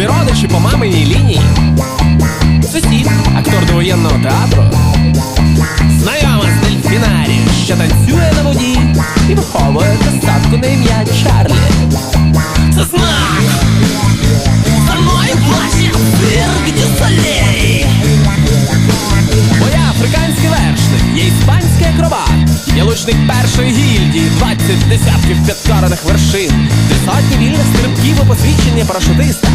Нові родичі по маминій лінії. Сусід, актор довоєнного театру. Знайома з дельфінарі, що танцює на воді і виховує касатку на ім'я Чарлі. Це знак! За мною плаче цирк дю солей! Бо африканський вершник, є іспанський акробат, я лучник першої гільдії, 20 десятків підкорених вершин, три сотні вільних стрибків у посвідчення парашутиста.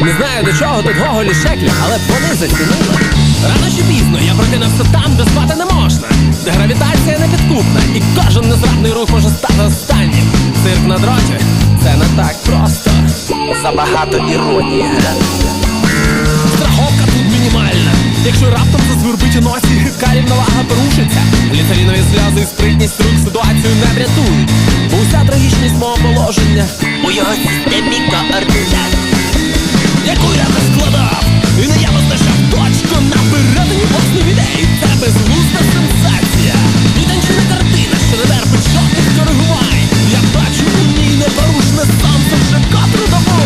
Не знаю до чого тут гоголі шеклі, але б вони зацінили. Рано чи пізно я прокинувся там, де спати не можна, де гравітація непідкупна, і кожен незрадний рух може стати останнім. Цирк на дроті це не так просто. Забагато іронії. Страховка тут мінімальна. Якщо раптом засвербить у носі, карівна вага порушиться. Ліцарінові сльози і спритність рук ситуацію не врятують. Бо уся трагічність мого положення у його системі координат. Яку не складав, і не точку на передані власних ідей. Це безглузда сенсація. Віданчена картина, що не терпить жодних. Я бачу у ній непорушне сонце вже котру добу.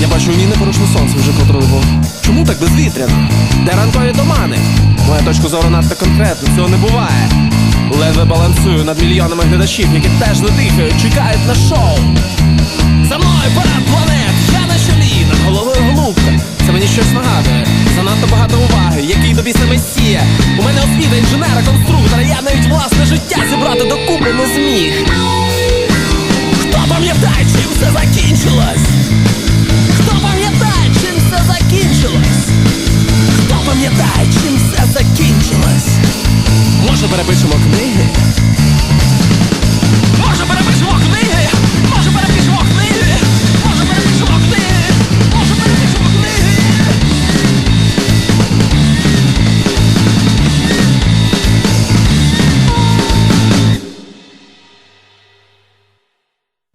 Я бачу у ній непорушне сонце вже котру добу. Чому так безвітряно? Де ранкові тумани? Моя точка зору надто конкретна, цього не буває. Ледве балансую над мільйонами глядачів, які теж не дихають, чекають на шоу. За мною парад планет, я на чолі, над головою голубка. Це мені щось нагадує. Занадто багато уваги, який тобі саме сіє. У мене освіта інженера, but I wish. you look